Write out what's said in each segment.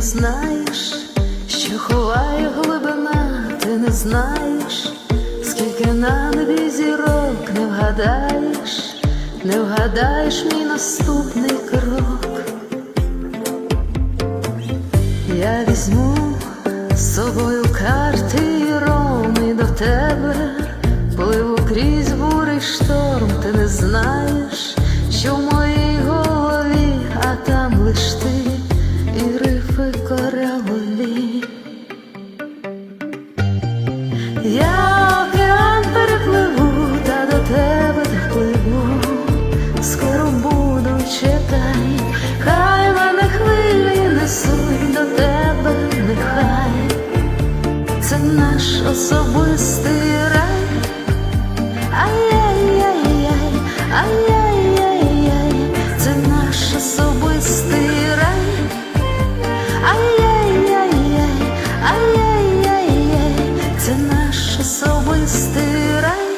знаєш, що ховає глибина, ти не знаєш, скільки на небі зірок. Не вгадаєш, не вгадаєш мій наступний крок. Я візьму з собою карти і ром і до тебе. Пливу крізь бурий шторм, ти не знаєш, що в особистий рай. Ай-яй-яй-яй, ай-яй-яй-яй, це наш особистий рай. Ай-яй-яй-яй, ай-яй-яй-яй, це наш особистий рай.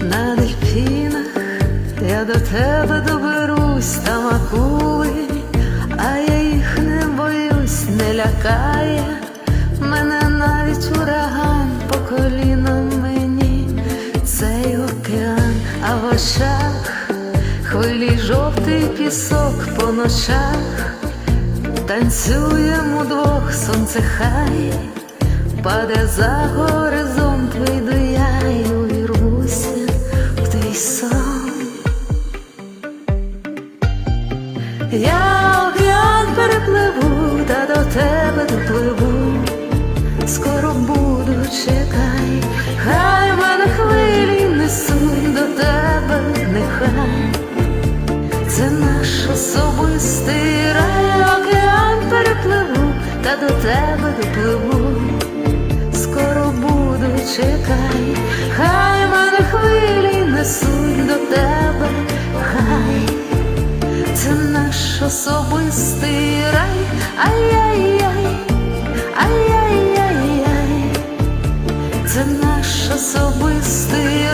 На дельфінах я до тебе доберусь, там акули, лякає мене навіть ураган по колінам мені цей океан, а в очах хвилі жовтий пісок по ночах. Танцюємо удвох, сонце хай, паде за горизонт, вийду я і увірвуся в твій сон. Я Це наш особистий рай, океан перепливу, та до тебе допливу. Скоро буду чекай, хай мене хвилі несуть до тебе, хай. Це наш особистий рай, ай-яй-яй, ай-яй-яй-яй, це наш особистий